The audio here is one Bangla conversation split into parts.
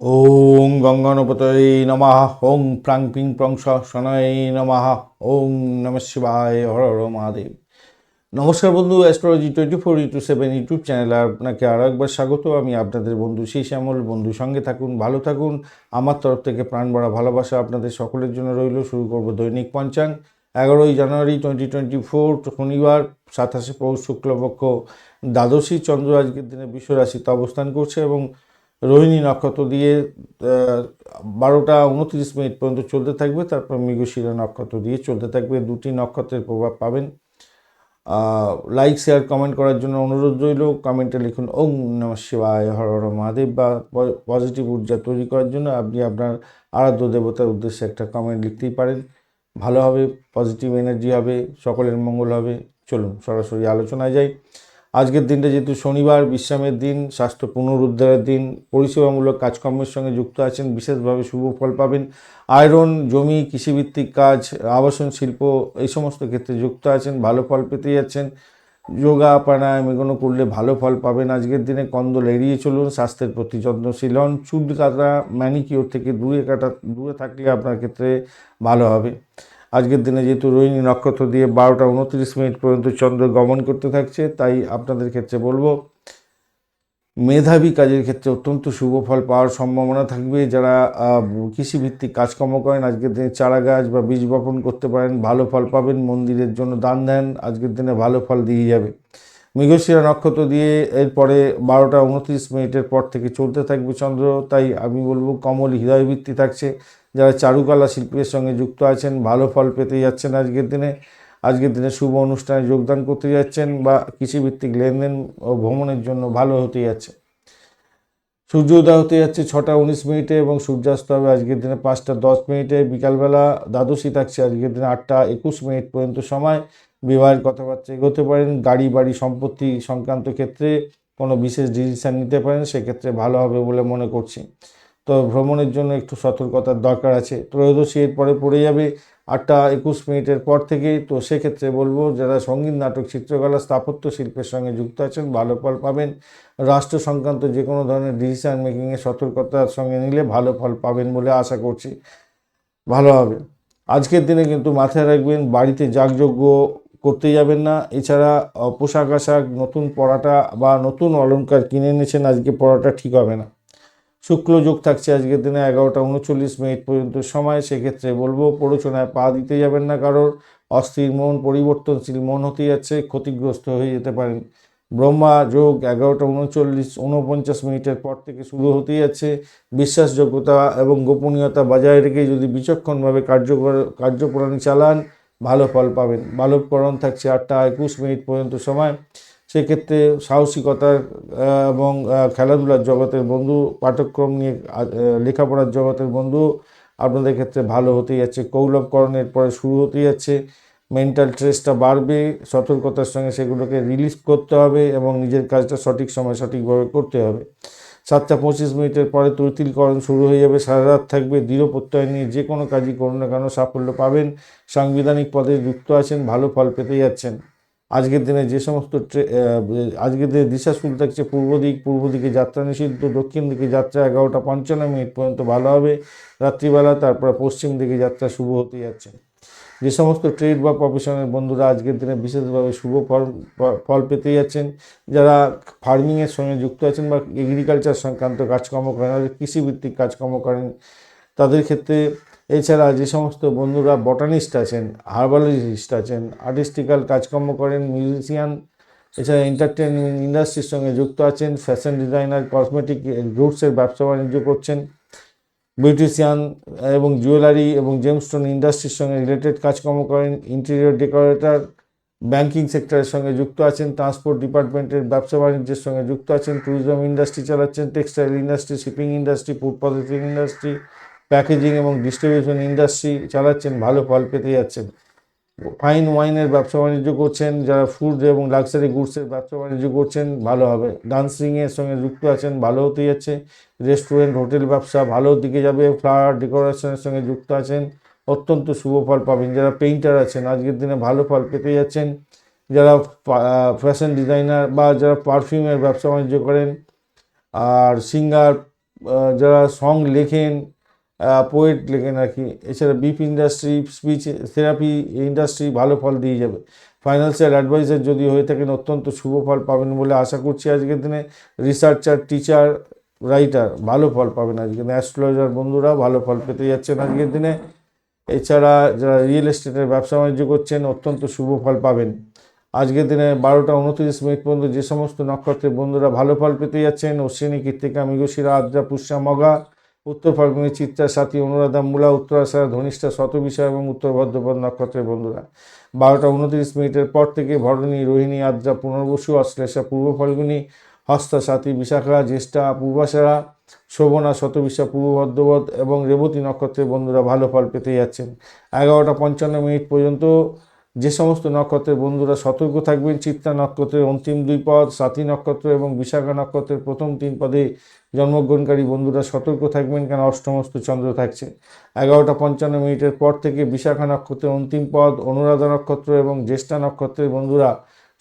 ওং গঙ্গানপতয়ে নমঃ। ওং প্রাং পিং প্রং শনয় নমঃ। ওং নম শিবায় হর হর মহাদেব। নমস্কার বন্ধু astrology twenty four into seven YouTube চ্যানেলে আপনাকে আরও একবার স্বাগত। আমি আপনাদের বন্ধু সেই শ্যামল। বন্ধু সঙ্গে থাকুন, ভালো থাকুন। আমার তরফ থেকে প্রাণ ভরা ভালোবাসা আপনাদের সকলের জন্য রইল। শুরু করব দৈনিক পঞ্চাং। এগারোই জানুয়ারি টোয়েন্টি টোয়েন্টি ফোর শনিবার, সাতাশে পৌষ, শুক্লপক্ষ, দ্বাদশী, চন্দ্র, আজকের দিনে বিশ্বরাশিতে অবস্থান করছে এবং রোহিণী নক্ষত্র দিয়ে বারোটা উনত্রিশ মিনিট পর্যন্ত চলতে থাকবে। তারপর মৃগশিরা নক্ষত্র দিয়ে চলতে থাকবে। দুটি নক্ষত্রের প্রভাব পাবেন। লাইক শেয়ার কমেন্ট করার জন্য অনুরোধ রইল। কমেন্টে লিখুন, ওম নম শিবায়, হর হর মহাদেব বা পজিটিভ ঊর্জা তৈরি করার জন্য আপনি আপনার আরাধ্য দেবতার উদ্দেশ্যে একটা কমেন্ট লিখতেই পারেন। ভালো হবে পজিটিভ এনার্জি হবে, সকলের মঙ্গল হবে। চলুন সরাসরি আলোচনায় যাই। আজকের দিনটা যেহেতু শনিবার, বিশ্রামের দিন, স্বাস্থ্য পুনরুদ্ধারের দিন, পরিষেবামূলক কাজকর্মের সঙ্গে যুক্ত আছেন, বিশেষভাবে শুভ ফল পাবেন। আয়রন, জমি, কৃষিভিত্তিক কাজ, আবাসন, শিল্প, এই সমস্ত ক্ষেত্রে যুক্ত আছেন, ভালো ফল পেতে যাচ্ছেন। যোগা প্রাণায়াম এগুলো করলে ভালো ফল পাবেন। আজকের দিনে কন্দল এড়িয়ে চলুন, স্বাস্থ্যের প্রতি যত্নশীল হন। চুল কাটা ম্যানিকিওর থেকে দূরে কাটা, দূরে থাকলে আপনার ক্ষেত্রে ভালো হবে। আজকের দিনে যেহেতু রোহিণী নক্ষত্র দিয়ে বারোটা উনত্রিশ মিনিট পর্যন্ত চন্দ্র গমন করতে থাকছে, তাই আপনাদের ক্ষেত্রে বলব, মেধাবী কাজের ক্ষেত্রে অত্যন্ত শুভ ফল পাওয়ার সম্ভাবনা থাকবে। যারা কৃষিভিত্তিক কাজকর্ম করেন, আজকের দিনে চারা গাছ বা বীজ বপন করতে পারেন, ভালো ফল পাবেন, মন্দিরের জন্য দান দেন, আজকের দিনে ভালো ফল দিয়ে যাবে। মৃগশিরা নক্ষত্র দিয়ে এরপরে বারোটা উনত্রিশ মিনিটের পর থেকে চলতে থাকবে চন্দ্র, তাই আমি বলব কমল হৃদয়বৃত্তি থাকছে। যারা চারুকলা শিল্পের সঙ্গে যুক্ত আছেন, ভালো ফল পেতে যাচ্ছেন আজকের দিনে। আজকের দিনে শুভ অনুষ্ঠানে যোগদান করতে যাচ্ছেন বা কৃষিভিত্তিক লেনদেন ও ভ্রমণের জন্য ভালো হতে যাচ্ছে। সূর্য উদয় হতে যাচ্ছে ছটা উনিশ মিনিটে এবং সূর্যাস্ত হবে আজকের দিনে পাঁচটা দশ মিনিটে। বিকালবেলা দ্বাদশী থাকছে আজকের দিনে আটটা একুশ মিনিট পর্যন্ত সময়। বিবাহের কথাবার্তা এগোতে পারেন, গাড়ি, বাড়ি সম্পত্তি সংক্রান্ত ক্ষেত্রে কোনো বিশেষ ডিসিশন নিতে পারেন, সেক্ষেত্রে ভালো হবে বলে মনে করছি। তো ভ্রমণের জন্য একটু সতর্কতার দরকার আছে। ত্রয়োদশী এর পরে পড়ে যাবে আটটা একুশ মিনিটের পর থেকে তো সেক্ষেত্রে বলব, যারা সংগীত নাটক, চিত্রকলা, স্থাপত্য শিল্পের সঙ্গে যুক্ত আছেন ভালো ফল পাবেন। রাষ্ট্র সংক্রান্ত যে কোনো ধরনের ডিসিশন মেকিংয়ে সতর্কতার সঙ্গে নিলে ভালো ফল পাবেন বলে আশা করছি। ভালো হবে। আজকের দিনে কিন্তু মাথায় রাখবেন, বাড়িতে যাগযজ্ঞ করতে যাবেন না। এছাড়া পোশাক আশাক, নতুন পড়াটা বা নতুন অলংকার কিনে এনেছেন, আজকে পড়াটা ঠিক হবে না। শুক্ল যোগ থাকছে আজকের দিনে এগারোটা উনচল্লিশ মিনিট পর্যন্ত সময়, সেক্ষেত্রে বলব প্ররোচনায় পা দিতে যাবেন না কারোর। অস্থির মন, পরিবর্তনশীল মন হতে যাচ্ছে, ক্ষতিগ্রস্ত হয়ে যেতে পারেন। ব্রহ্মা যোগ এগারোটা উনচল্লিশ উনপঞ্চাশ মিনিটের পর থেকে শুরু হতে যাচ্ছে। বিশ্বাসযোগ্যতা এবং গোপনীয়তা বজায় রেখে যদি বিচক্ষণভাবে কার্যকর, কার্যপ্রণালী চালান, ভালো ফল পাবেন। বালবকরণ থাকছে আটটা একুশ মিনিট পর্যন্ত সময়। সেক্ষেত্রে সাহসিকতার এবং খেলাধুলার জগতের বন্ধু, পাঠ্যক্রম নিয়ে লেখাপড়ার জগতের বন্ধু আপনাদের ক্ষেত্রে ভালো হতে যাচ্ছে। কৌলভকরণের পরে শুরু হতে যাচ্ছে। মেন্টাল স্ট্রেসটা বাড়বে, সতর্কতার সঙ্গে সেগুলোকে রিলিজ করতে হবে এবং নিজের কাজটা সঠিক সময় সঠিকভাবে করতে হবে। সাতটা পঁচিশ মিনিটের পরে তৈতিলকরণ শুরু হয়ে যাবে। সারা রাত থাকবে, দৃঢ় প্রত্যয় নিয়ে যে কোনো কাজই করুন না কেন, সাফল্য পাবেন। সাংবিধানিক পদে যুক্ত আছেন, ভালো ফল পেতে যাচ্ছেন। আজকের দিনে যে সমস্ত ট্রে- আজকের দিনে দিশা থাকছে পূর্ব দিক, পূর্ব দিকে যাত্রা নিষিদ্ধ, দক্ষিণ দিকে যাত্রা এগারোটা পঞ্চান্ন মিনিট পর্যন্ত ভালো হবে, রাত্রিবেলা, তারপরে পশ্চিম দিকে যাত্রা শুভ হতে যাচ্ছে। যে সমস্ত ট্রেড বা প্রফেশনের বন্ধুরা আজকের দিনে বিশেষভাবে শুভ ফল ফল পেতে যাচ্ছেন, যারা ফার্মিংয়ের সঙ্গে যুক্ত আছেন বা এগ্রিকালচার সংক্রান্ত কাজকর্ম করেন কৃষিভিত্তিক কাজকর্ম করেন, তাদের ক্ষেত্রে এছাড়া যে সমস্ত বন্ধুরা বটানিস্ট আছেন হার্বালজিস্ট আছেন আর্টিস্টিক্যাল কাজকর্ম করেন মিউজিশিয়ান এছাড়া এন্টারটেনমেন্ট ইন্ডাস্ট্রির সঙ্গে যুক্ত আছেন ফ্যাশন ডিজাইনার কসমেটিক গুডসের ব্যবসা বাণিজ্য করছেন বিউটিশিয়ান এবং জুয়েলারি এবং জেমস্টোন ইন্ডাস্ট্রির সঙ্গে রিলেটেড কাজকর্ম করেন ইন্টেরিয়র ডেকোরেটর ব্যাংকিং সেক্টরের সঙ্গে যুক্ত আছেন ট্রান্সপোর্ট ডিপার্টমেন্টের ব্যবসা বাণিজ্যের সঙ্গে যুক্ত আছেন ট্যুরিজম ইন্ডাস্ট্রি চালাচ্ছেন textile industry shipping industry food processing industry packaging এবং ডিস্ট্রিবিউশন ইন্ডাস্ট্রি চালাচ্ছেন, ভালো ফল পেতে যাচ্ছেন। ফাইন ওয়াইনের ব্যবসা বাণিজ্য করছেন, যারা ফুড এবং লাক্সারি গুডসের ব্যবসা বাণিজ্য করছেন, ভালো হবে। ডান্সিংয়ের সঙ্গে যুক্ত আছেন, ভালো হতে যাচ্ছে। রেস্টুরেন্ট, হোটেল ব্যবসা, ভালো দিকে যাবে। ফ্লাওয়ার ডেকোরেশনের সঙ্গে যুক্ত আছেন, অত্যন্ত শুভ ফল পাবেন। যারা পেইন্টার আছেন, আজকের দিনে ভালো ফল পেতে যাচ্ছেন। যারা ফ্যাশন ডিজাইনার বা যারা পারফিউমের ব্যবসা বাণিজ্য করেন, আর সিঙ্গার যারা সং লেখেন পোয়েট লেখেন কি। এছাড়া বিপ ইন্ডাস্ট্রি স্পিচ থেরাপি ইন্ডাস্ট্রি ভালো ফল দিয়ে যাবে। ফাইন্যান্সিয়াল অ্যাডভাইজার যদি হয়ে থাকেন, অত্যন্ত শুভ ফল পাবেন বলে আশা করছি আজকের দিনে। রিসার্চার টিচার রাইটার ভালো ফল পাবেন আজকের দিনে। অ্যাস্ট্রোলজার বন্ধুরা ভালো ফল পেতে যাচ্ছেন আজকের দিনে। এছাড়া যারা রিয়েল এস্টেটের ব্যবসা বাণিজ্য করছেন, অত্যন্ত শুভ ফল পাবেন। আজকের দিনে বারোটা উনত্রিশ মিনিট পর্যন্ত যে সমস্ত নক্ষত্রের বন্ধুরা ভালো ফল পেতে যাচ্ছেন, অশ্বিনী, কৃত্তিকা, মৃগশিরা, আদ্রা, পুষ্যা, মগা উত্তর ফাল্গুনি চিত্রা সাথী, অনুরাধা মূলা, উত্তরাশারা ধনিষ্ঠা শতবিষা এবং উত্তর ভদ্রপদ নক্ষত্রের বন্ধুরা। বারোটা উনত্রিশ মিনিটের পর থেকে ভরণী, রোহিণী, আদ্রা, পুনর্বসু, অশ্লেষা, পূর্ব ফাল্গুনি, হস্তা সাথী, বিশাখা, জ্যেষ্ঠা, পূর্বাশারা, শোভনা শতবিশা পূর্ব ভদ্রপদ এবং রেবতী নক্ষত্রের বন্ধুরা ভালো ফল পেতে যাচ্ছেন। এগারোটা পঞ্চান্ন মিনিট পর্যন্ত যে সমস্ত নক্ষত্রের বন্ধুরা সতর্ক থাকবেন চিত্রা নক্ষত্রের অন্তিম দুই পদ, সাথী নক্ষত্র এবং বিশাখা নক্ষত্রের প্রথম তিন পদে জন্মগ্রহণকারী বন্ধুরা সতর্ক থাকবেন কেন অষ্টমস্ত চন্দ্র থাকছে। এগারোটা পঞ্চান্ন মিনিটের পর থেকে বিশাখা নক্ষত্রের অন্তিম পদ, অনুরাধা নক্ষত্র এবং জ্যেষ্ঠা নক্ষত্রের বন্ধুরা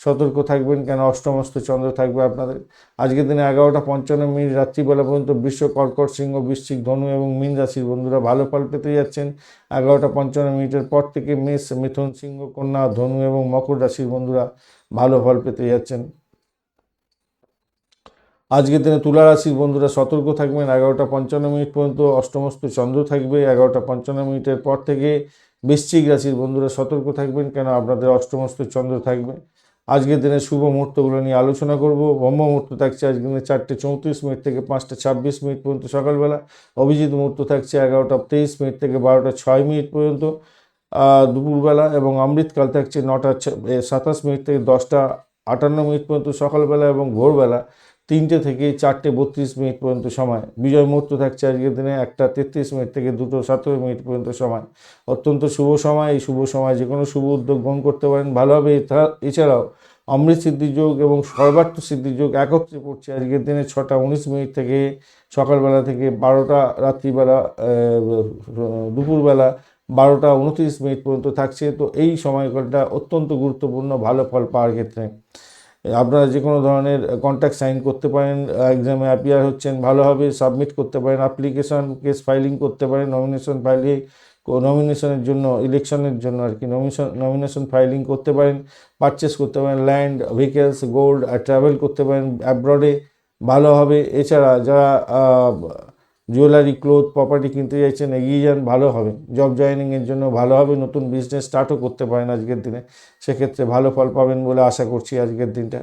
সতর্ক থাকবেন কেন? অষ্টমস্ত চন্দ্র থাকবে আপনাদের। আজকের দিনে এগারোটা পঞ্চান্ন মিনিট রাত্রিবেলা পর্যন্ত বিশ্ব কর্কট সিংহ, বৃশ্চিক ধনু এবং মীন রাশির বন্ধুরা ভালো ফল পেতে যাচ্ছেন। এগারোটা পঞ্চান্ন মিনিটের পর থেকে মেষ, মিথুন সিংহ, কন্যা, ধনু এবং মকর রাশির বন্ধুরা ভালো ফল পেতে যাচ্ছেন। আজকের দিনে তুলা রাশির বন্ধুরা সতর্ক থাকবেন। এগারোটা পঞ্চান্ন মিনিট পর্যন্ত অষ্টমস্ত চন্দ্র থাকবে। এগারোটা পঞ্চান্ন মিনিটের পর থেকে বৃশ্চিক রাশির বন্ধুরা সতর্ক থাকবেন কেন? আপনাদের অষ্টমস্ত চন্দ্র থাকবে। আজকের দিনে শুভ মুহূর্তগুলো নিয়ে আলোচনা করব। ব্রহ্ম মুহূর্ত থাকছে আজকের দিনে চারটে চৌত্রিশ মিনিট থেকে পাঁচটা ছাব্বিশ মিনিট পর্যন্ত সকালবেলা। অভিজিৎ মুহূর্ত থাকছে এগারোটা তেইশ মিনিট থেকে বারোটা ছয় মিনিট পর্যন্ত দুপুরবেলা এবং অমৃতকাল থাকছে নটা সাতাশ মিনিট থেকে দশটা আটান্ন মিনিট পর্যন্ত সকালবেলা এবং ভোরবেলা। তিনটে থেকে চারটে বত্রিশ মিনিট পর্যন্ত সময়। বিজয় মুহূর্ত থাকছে আজকের দিনে একটা তেত্রিশ মিনিট থেকে দুটো সতেরো মিনিট পর্যন্ত সময়। অত্যন্ত শুভ সময়, এই শুভ সময় যে কোনো শুভ উদ্যোগ গ্রহণ করতে পারেন। ভালোভাবে এছাড়াও অমৃত সিদ্ধি যোগ এবং সর্বার্থ সিদ্ধি যোগ একত্রে পড়ছে আজকের দিনে ছটা উনিশ মিনিট থেকে সকালবেলা থেকে বারোটা, রাত্রিবেলা দুপুরবেলা বারোটা উনত্রিশ মিনিট পর্যন্ত থাকছে। তো এই সময়কালটা অত্যন্ত গুরুত্বপূর্ণ, ভালো ফল পাওয়ার ক্ষেত্রে। আপনারা যে কোনো ধরনের কন্ট্যাক্ট সাইন করতে পারেন এক্সামে অ্যাপিয়ার হচ্ছেন ভালোভাবে সাবমিট করতে পারেন অ্যাপ্লিকেশন কেস ফাইলিং করতে পারেন নমিনেশন ফাইলিং নমিনেশনের জন্য ইলেকশনের জন্য আর কি নমিনেশন নমিনেশন ফাইলিং করতে পারেন পারচেস করতে পারেন ল্যান্ড ভেহিকেলস গোল্ড ট্রাভেল করতে পারেন অ্যাব্রডে ভালো হবে। এছাড়া যারা জুয়েলারি, ক্লোথ, প্রপার্টি কিনতে চাইছেন এগিয়ে যান, ভালো হবে। জব জয়েনিংয়ের জন্য ভালো হবে, নতুন বিজনেস স্টার্টও করতে পারেন আজকের দিনে। সেক্ষেত্রে ভালো ফল পাবেন বলে আশা করছি আজকের দিনটা।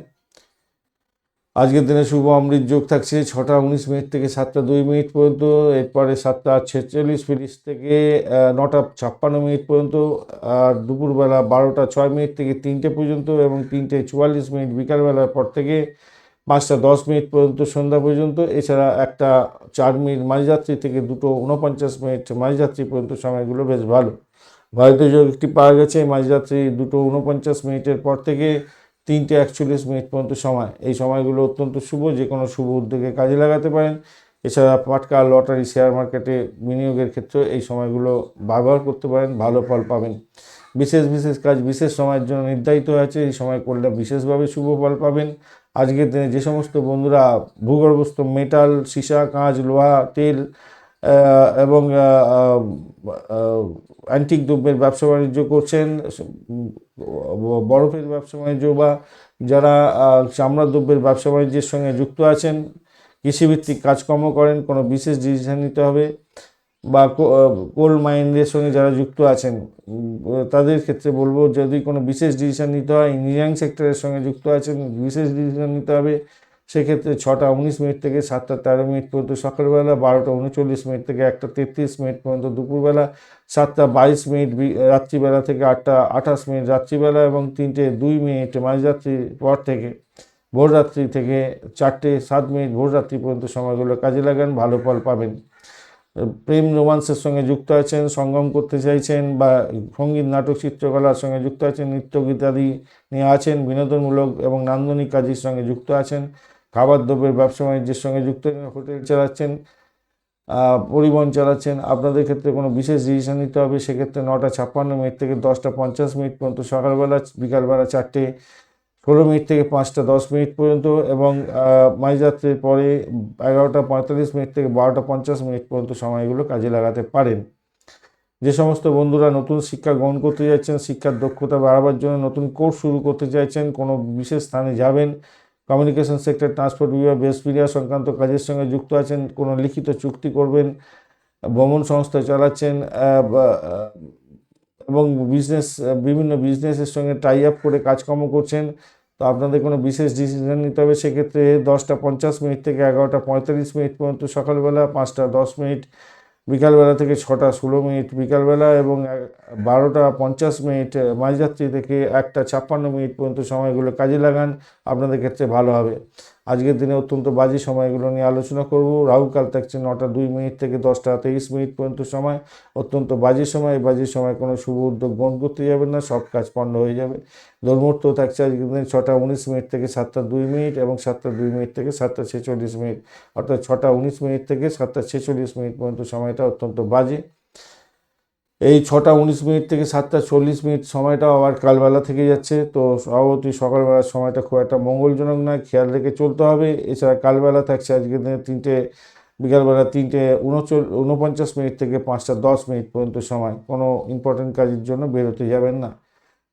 আজকের দিনে শুভ অমৃত যোগ থাকছে ছটা উনিশ মিনিট থেকে সাতটা দুই মিনিট পর্যন্ত, এরপরে সাতটা ছেচল্লিশ মিনিট থেকে নটা ছাপ্পান্ন মিনিট পর্যন্ত, আর দুপুরবেলা বারোটা ছয় মিনিট থেকে তিনটে পর্যন্ত এবং তিনটে চুয়াল্লিশ মিনিট বিকালবেলার পর থেকে পাঁচটা দশ মিনিট পর্যন্ত সন্ধ্যা পর্যন্ত, এছাড়া একটা চার মিনিট মাঝরাত্রি থেকে দুটো উনপঞ্চাশ মিনিট মাঝরাত্রি পর্যন্ত সময়গুলো বেশ ভালো। ভারতীয় যোগ একটি পাওয়া গেছে মাঝরাত্রি দুটো উনপঞ্চাশ মিনিটের পর থেকে তিনটে একচল্লিশ মিনিট পর্যন্ত সময়। এই সময়গুলো অত্যন্ত শুভ, যে কোনো শুভ উদ্যোগে কাজে লাগাতে পারেন। এছাড়া পাটকা লটারি, শেয়ার মার্কেটে বিনিয়োগের ক্ষেত্রে এই সময়গুলো ব্যবহার করতে পারেন, ভালো ফল পাবেন। বিশেষ বিশেষ কাজ, বিশেষ সময়ের জন্য নির্ধারিত হয়েছে। এই সময় করলে বিশেষভাবে শুভ ফল পাবেন। আজকের দিনে যে সমস্ত বন্ধুরা, ভূগর্ভস্থ মেটাল, সীসা, কাঁচ, লোহা, তেল এবং অ্যান্টিক দ্রব্যের ব্যবসা বাণিজ্য করছেন, বরফের ব্যবসা বাণিজ্য বা যারা চামড়া দ্রব্যের ব্যবসা বাণিজ্যের সঙ্গে যুক্ত আছেন, কৃষিভিত্তিক কাজকর্ম করেন, কোনো বিশেষ ডিসিশন নিতে হবে। বা কোল মাইন্ডের সঙ্গে যারা যুক্ত আছেন তাদের ক্ষেত্রে বলব যদি কোনো বিশেষ ডিসিশন নিতে হয় ইঞ্জিনিয়ারিং সেক্টরের সঙ্গে যুক্ত আছেন, বিশেষ ডিসিশন নিতে হবে, সেক্ষেত্রে ছটা উনিশ মিনিট থেকে সাতটা তেরো মিনিট পর্যন্ত সকালবেলা, বারোটা উনচল্লিশ মিনিট থেকে একটা তেত্রিশ মিনিট পর্যন্ত দুপুরবেলা, সাতটা বাইশ মিনিট রাত্রিবেলা থেকে আটটা আঠাশ মিনিট রাত্রিবেলা এবং তিনটে দুই মিনিট মাঝরাত্রির পর থেকে, ভোররাত্রি থেকে চারটে সাত মিনিট ভোররাত্রি পর্যন্ত সময়গুলো কাজে লাগান, ভালো ফল পাবেন। প্রেম রোমান্সের সঙ্গে যুক্ত আছেন, সঙ্গম করতে চাইছেন বা সংগীত, নাটক, চিত্রকলার সঙ্গে যুক্ত আছেন নৃত্য গীতাদি নিয়ে আছেন, বিনোদনমূলক এবং নান্দনিক কাজের সঙ্গে যুক্ত আছেন, খাবার দ্রব্যের ব্যবসা বাণিজ্যের সঙ্গে যুক্ত হোটেল চালাচ্ছেন পরিবহন চালাচ্ছেন। আপনাদের ক্ষেত্রে কোনো বিশেষ ডিসিশন নিতে হবে, সেক্ষেত্রে নটা ছাপ্পান্ন মিনিট থেকে দশটা পঞ্চাশ মিনিট পর্যন্ত সকালবেলা, বিকালবেলা চারটে ষোলো মিনিট থেকে পাঁচটা দশ মিনিট পর্যন্ত এবং মাঝরাত্রির পরে এগারোটা পঁয়তাল্লিশ মিনিট থেকে বারোটা পঞ্চাশ মিনিট পর্যন্ত সময়গুলো কাজে লাগাতে পারেন। যে সমস্ত বন্ধুরা নতুন শিক্ষা গ্রহণ করতে যাচ্ছেন, শিক্ষার দক্ষতা বাড়াবার জন্য নতুন কোর্স শুরু করতে চাইছেন, কোনো বিশেষ স্থানে যাবেন কমিউনিকেশন সেক্টর ট্রান্সপোর্ট বিভাগ, বেস মিডিয়া সংক্রান্ত কাজের সঙ্গে যুক্ত আছেন, কোনো লিখিত চুক্তি করবেন, ভ্রমণ সংস্থা চালাচ্ছেন এবং বিজনেস বিভিন্ন বিজনেসের সঙ্গে টাই আপ করে কাজকর্ম করছেন। তো আপনাদের কোনো বিশেষ ডিসিশন নিতে হবে সেক্ষেত্রে দশটা পঞ্চাশ মিনিট থেকে এগারোটা পঁয়তাল্লিশ মিনিট পর্যন্ত সকালবেলা, পাঁচটা দশ মিনিট, বিকালবেলা থেকে ছটা ষোলো মিনিট, বিকালবেলা এবং বারোটা পঞ্চাশ মিনিট মাঝরাত্রি থেকে একটা ছাপ্পান্ন মিনিট পর্যন্ত সময়গুলো কাজে লাগান। আপনাদের ক্ষেত্রে ভালো হবে। আজকের দিনে অত্যন্ত বাজে সময়গুলো নিয়ে আলোচনা করব। রাহুকাল থাকছে নটা দুই মিনিট থেকে দশটা তেইশ মিনিট পর্যন্ত সময়। অত্যন্ত বাজে সময়। বাজে সময় কোনো শুভ উদ্যোগ গ্রহণ করতে যাবেন না। সব কাজ পণ্ড হয়ে যাবে। দুর্মুহূর্ত থাকছে আজকের দিনে ছটা উনিশ মিনিট থেকে সাতটা দুই মিনিট এবং সাতটা দুই মিনিট থেকে সাতটা ছেচল্লিশ মিনিট। অর্থাৎ ছটা উনিশ মিনিট থেকে সাতটা ছেচল্লিশ মিনিট পর্যন্ত সময়টা অত্যন্ত বাজে। এই ছটা উনিশ মিনিট থেকে সাতটা চল্লিশ মিনিট সময়টা আবার কালবেলা থেকে যাচ্ছে। তো স্বভাবতই সকালবেলার সময়টা খুব একটা মঙ্গলজনক নয়, খেয়াল রেখে চলতে হবে। এছাড়া কালবেলা থাকছে আজকের দিনে তিনটে, বিকালবেলা তিনটে উনচল, উনপঞ্চাশ মিনিট থেকে পাঁচটা দশ মিনিট পর্যন্ত সময়। কোনো ইম্পর্টেন্ট কাজের জন্য বেরোতে যাবেন না।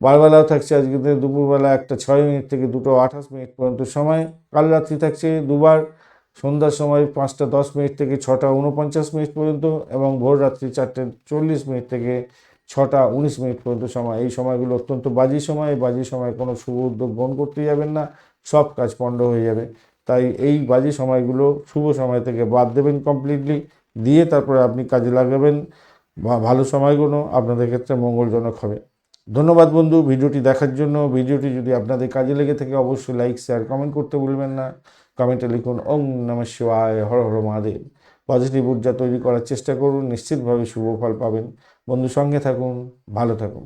বারবেলাও থাকছে আজকের দিনে দুপুরবেলা একটা ছয় মিনিট থেকে দুটো আঠাশ মিনিট পর্যন্ত সময়। কাল রাত্রি থাকছে দুবার। সন্ধ্যার সময় পাঁচটা দশ মিনিট থেকে ছটা উনপঞ্চাশ মিনিট পর্যন্ত এবং ভোর রাত্রি চারটে চল্লিশ মিনিট থেকে ছটা উনিশ মিনিট পর্যন্ত সময়। এই সময়গুলো অত্যন্ত বাজি সময়। এই বাজি সময় কোনো শুভ উদ্যোগ গ্রহণ করতে যাবেন না। সব কাজ পণ্ড হয়ে যাবে। তাই এই বাজি সময়গুলো শুভ সময় থেকে বাদ দেবেন কমপ্লিটলি দিয়ে তারপরে আপনি কাজে লাগাবেন। ভালো সময়গুলো আপনাদের ক্ষেত্রে মঙ্গলজনক হবে। ধন্যবাদ বন্ধু ভিডিওটি দেখার জন্য। ভিডিওটি যদি আপনাদের কাজে লেগে থাকে অবশ্যই লাইক শেয়ার কমেন্ট করতে ভুলবেন না। কমেন্টে লিখুন, ওং নম শিবায়, হর হর মহাদেব। পজিটিভ ঊর্জা তৈরি করার চেষ্টা করুন, নিশ্চিতভাবে শুভ ফল পাবেন। বন্ধু সঙ্গে থাকুন, ভালো থাকুন।